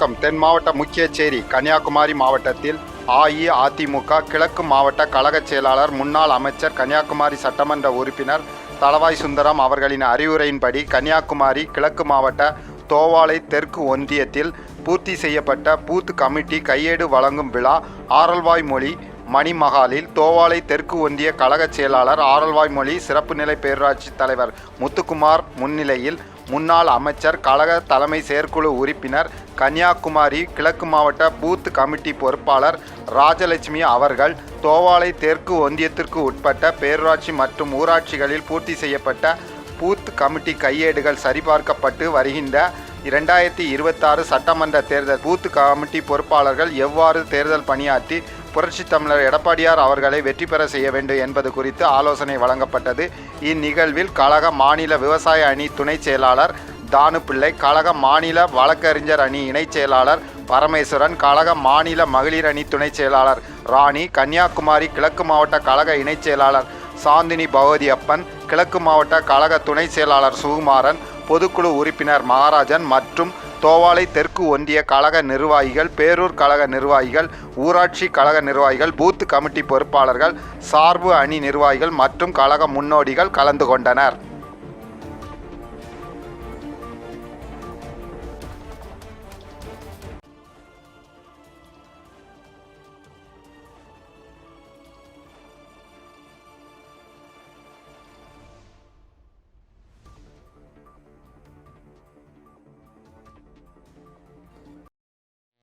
வணக்கம் தென் மாவட்ட முக்கிய செய்தி கன்னியாகுமரி மாவட்டத்தில் அஇஅதிமுக கிழக்கு மாவட்ட கழகச் செயலாளர் முன்னாள் அமைச்சர் கன்னியாகுமரி சட்டமன்ற உறுப்பினர் தளவாய் சுந்தரம் அவர்களின் அறிவுரையின்படி கன்னியாகுமரி கிழக்கு மாவட்ட தோவாளை தெற்கு ஒன்றியத்தில் பூர்த்தி செய்யப்பட்ட பூத் கமிட்டி கையேடு வழங்கும் விழா ஆரல்வாய் மொழி மணிமகாலில் தோவாளை தெற்கு ஒன்றிய கழகச் செயலாளர் ஆரல்வாய்மொழி சிறப்பு நிலை பேரூராட்சி தலைவர் முத்துக்குமார் முன்னிலையில் முன்னாள் அமைச்சர் கழக தலைமை செயற்குழு உறுப்பினர் கன்னியாகுமரி கிழக்கு மாவட்ட பூத் கமிட்டி பொறுப்பாளர் ராஜலட்சுமி அவர்கள் தோவாளை தெற்கு ஒன்றியத்திற்கு உட்பட்ட பேரூராட்சி மற்றும் ஊராட்சிகளில் பூர்த்தி செய்யப்பட்ட பூத் கமிட்டி கையேடுகள் சரிபார்க்கப்பட்டு வருகின்ற இரண்டாயிரத்தி இருபத்தாறு சட்டமன்ற தேர்தல். பூத் கமிட்டி பொறுப்பாளர்கள் எவ்வாறு தேர்தல் பணியாற்றி புரட்சி தமிழர் எடப்பாடியார் அவர்களை வெற்றி பெற செய்ய வேண்டும் என்பது குறித்து ஆலோசனை வழங்கப்பட்டது. இந்நிகழ்வில் கழக மாநில விவசாய அணி துணை செயலாளர் தானு பிள்ளை கழக மாநில வழக்கறிஞர் அணி இணைச் செயலாளர் பரமேஸ்வரன் கழக மாநில மகளிர் அணி துணைச் செயலாளர் ராணி கன்னியாகுமரி கிழக்கு மாவட்ட கழக இணைச் செயலாளர் சாந்தினி பகவதியப்பன் கிழக்கு மாவட்ட கழக துணை செயலாளர் சுகுமாரன் பொதுக்குழு உறுப்பினர் மகாராஜன் மற்றும் தோவாளை தெற்கு ஒன்றிய கழக நிர்வாகிகள் பேரூர் கழக நிர்வாகிகள் ஊராட்சி கழக நிர்வாகிகள் பூத் கமிட்டி பொறுப்பாளர்கள் சார்பு அணி நிர்வாகிகள் மற்றும் கழக முன்னோடிகள் கலந்து கொண்டனர்.